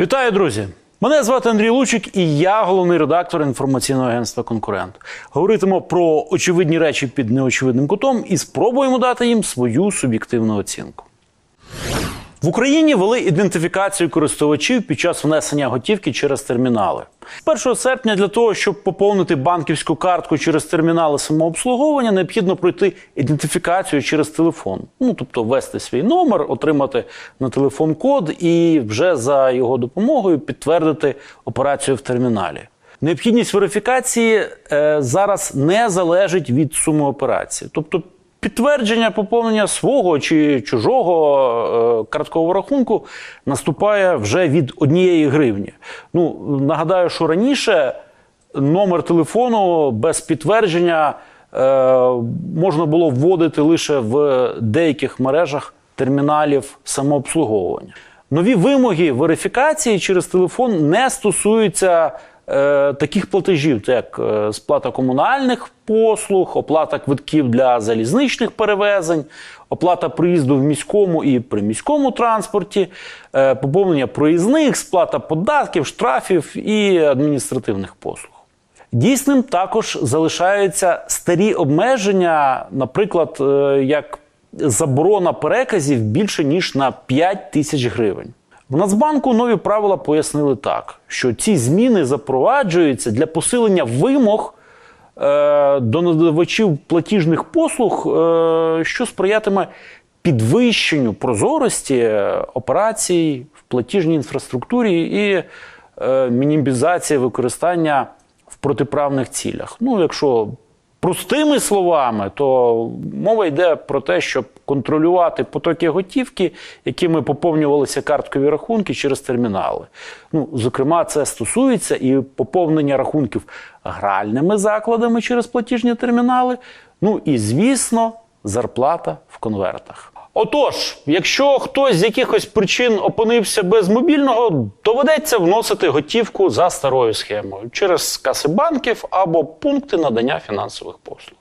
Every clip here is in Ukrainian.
Вітаю, друзі! Мене звати Андрій Лучик, і я головний редактор інформаційного агентства Конкурент. Говоритимо про очевидні речі під неочевидним кутом і спробуємо дати їм свою суб'єктивну оцінку. В Україні ввели ідентифікацію користувачів під час внесення готівки через термінали. З 1 серпня для того, щоб поповнити банківську картку через термінали самообслуговування, необхідно пройти ідентифікацію через телефон. Ну тобто ввести свій номер, отримати на телефон код і вже за його допомогою підтвердити операцію в терміналі. Необхідність верифікації е, зараз не залежить від суми операції. Тобто підтвердження поповнення свого чи чужого е, карткового рахунку наступає вже від однієї гривні. Ну, нагадаю, що раніше номер телефону без підтвердження е, можна було вводити лише в деяких мережах терміналів самообслуговування. Нові вимоги верифікації через телефон не стосуються таких платежів, як е, сплата комунальних послуг, оплата квитків для залізничних перевезень, оплата проїзду в міському і приміському транспорті, е, поповнення проїзних, сплата податків, штрафів і адміністративних послуг. Дійсним також залишаються старі обмеження, наприклад, е, як заборона переказів більше ніж на 5 тисяч гривень. В Нацбанку нові правила пояснили так, що ці зміни запроваджуються для посилення вимог е, до надавачів платіжних послуг, е, що сприятиме підвищенню прозорості е, операцій в платіжній інфраструктурі і е, мінімізації використання в протиправних цілях. Ну, якщо простими словами, то мова йде про те, щоб контролювати потоки готівки, якими поповнювалися карткові рахунки через термінали. Ну, зокрема, це стосується і поповнення рахунків гральними закладами через платіжні термінали. Ну і звісно, зарплата в конвертах. Отож, якщо хтось з якихось причин опинився без мобільного, доведеться вносити готівку за старою схемою через каси банків або пункти надання фінансових послуг.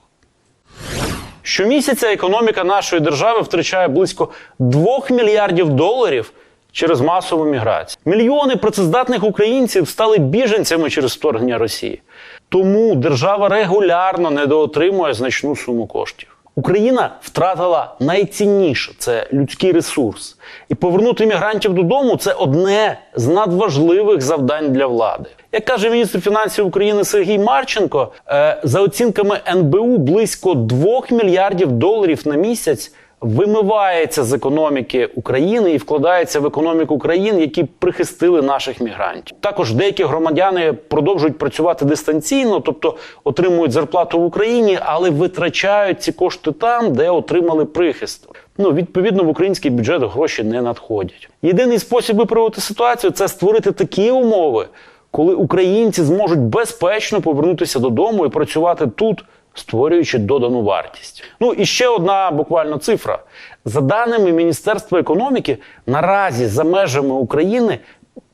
Щомісяця економіка нашої держави втрачає близько 2 мільярдів доларів через масову міграцію. Мільйони працездатних українців стали біженцями через вторгнення Росії. Тому держава регулярно недоотримує значну суму коштів. Україна втратила найцінніше це людський ресурс. І повернути мігрантів додому це одне з надважливих завдань для влади. Як каже міністр фінансів України Сергій Марченко, е, за оцінками НБУ близько 2 мільярдів доларів на місяць вимивається з економіки України і вкладається в економіку країн, які прихистили наших мігрантів. Також деякі громадяни продовжують працювати дистанційно, тобто отримують зарплату в Україні, але витрачають ці кошти там, де отримали прихисток. Ну, відповідно, в український бюджет гроші не надходять. Єдиний спосіб виправити ситуацію це створити такі умови, коли українці зможуть безпечно повернутися додому і працювати тут створюючи додану вартість. Ну і ще одна буквально цифра. За даними Міністерства економіки, наразі за межами України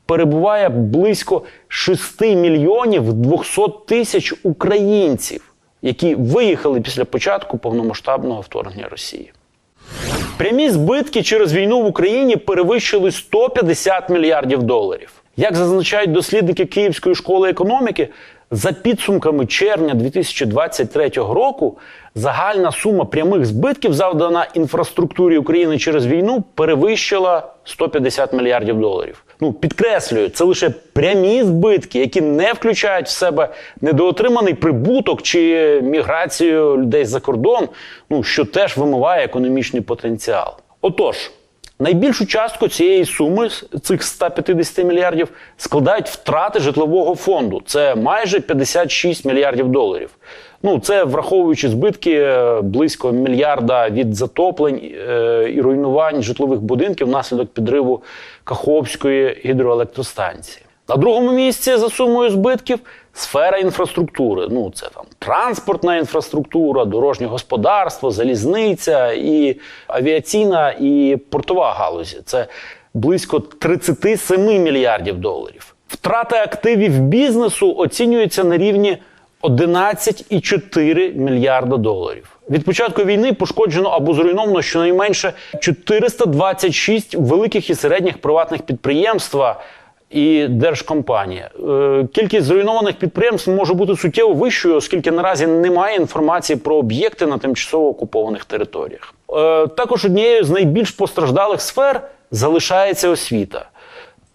перебуває близько 6 мільйонів 200 тисяч українців, які виїхали після початку повномасштабного вторгнення Росії. Прямі збитки через війну в Україні перевищили 150 мільярдів доларів. Як зазначають дослідники Київської школи економіки, за підсумками червня 2023 року загальна сума прямих збитків, завдана інфраструктурі України через війну, перевищила 150 мільярдів доларів. Ну підкреслюю, це лише прямі збитки, які не включають в себе недоотриманий прибуток чи міграцію людей за кордон, ну що теж вимиває економічний потенціал. Отож. Найбільшу частку цієї суми цих 150 мільярдів складають втрати житлового фонду. Це майже 56 мільярдів доларів. Ну це враховуючи збитки е, близько мільярда від затоплень е, і руйнувань житлових будинків внаслідок підриву Каховської гідроелектростанції. На другому місці за сумою збитків сфера інфраструктури. Ну це там транспортна інфраструктура, дорожнє господарство, залізниця і авіаційна і портова галузі. Це близько 37 мільярдів доларів. Втрата активів бізнесу оцінюється на рівні 11,4 мільярда доларів. Від початку війни пошкоджено або зруйновано щонайменше 426 великих і середніх приватних підприємства і держкомпанія. Е, Кількість зруйнованих підприємств може бути суттєво вищою, оскільки наразі немає інформації про об'єкти на тимчасово окупованих територіях. Е, Також однією з найбільш постраждалих сфер залишається освіта.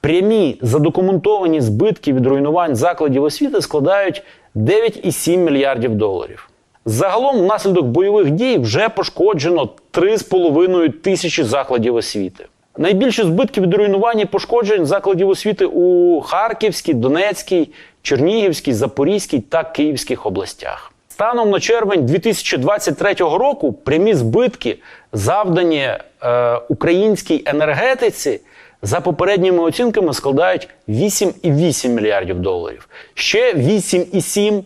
Прямі задокументовані збитки від руйнувань закладів освіти складають 9,7 мільярдів доларів. Загалом, внаслідок бойових дій вже пошкоджено 3,5 тисячі закладів освіти. Найбільші збитки від руйнувань і пошкоджень закладів освіти у Харківській, Донецькій, Чернігівській, Запорізькій та Київських областях. Станом на червень 2023 року прямі збитки, завдані е, українській енергетиці, за попередніми оцінками складають 8,8 мільярдів доларів. Ще 8,7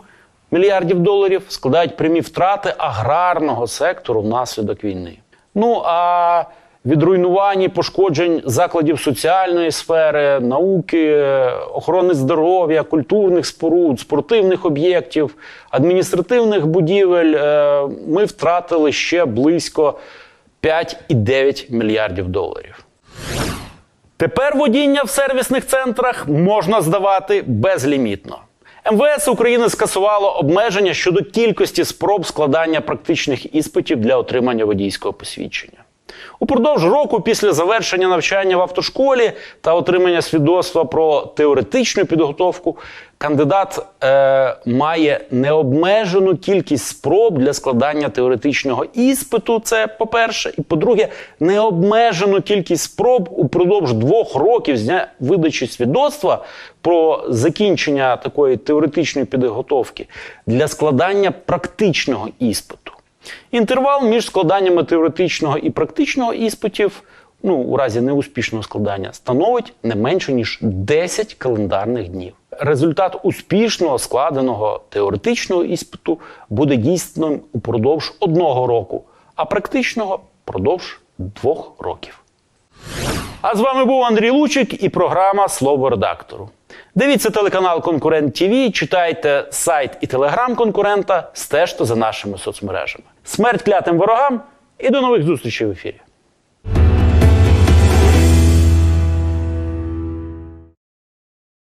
мільярдів доларів складають прямі втрати аграрного сектору внаслідок війни. Ну а від руйнувань і пошкоджень закладів соціальної сфери, науки, охорони здоров'я, культурних споруд, спортивних об'єктів, адміністративних будівель е, ми втратили ще близько 5,9 мільярдів доларів. Тепер водіння в сервісних центрах можна здавати безлімітно. МВС України скасувало обмеження щодо кількості спроб складання практичних іспитів для отримання водійського посвідчення. Упродовж року після завершення навчання в автошколі та отримання свідоцтва про теоретичну підготовку кандидат е, має необмежену кількість спроб для складання теоретичного іспиту. Це по-перше, і по-друге, необмежену кількість спроб упродовж двох років з дня видачі свідоцтва про закінчення такої теоретичної підготовки для складання практичного іспиту. Інтервал між складаннями теоретичного і практичного іспитів, ну у разі неуспішного складання, становить не менше ніж 10 календарних днів. Результат успішного складеного теоретичного іспиту буде дійсним упродовж одного року, а практичного впродовж двох років. А з вами був Андрій Лучик і програма Слово редактору. Дивіться телеканал Конкурент ТВ, читайте сайт і телеграм конкурента, стежте за нашими соцмережами. Смерть клятим ворогам і до нових зустрічей в ефірі.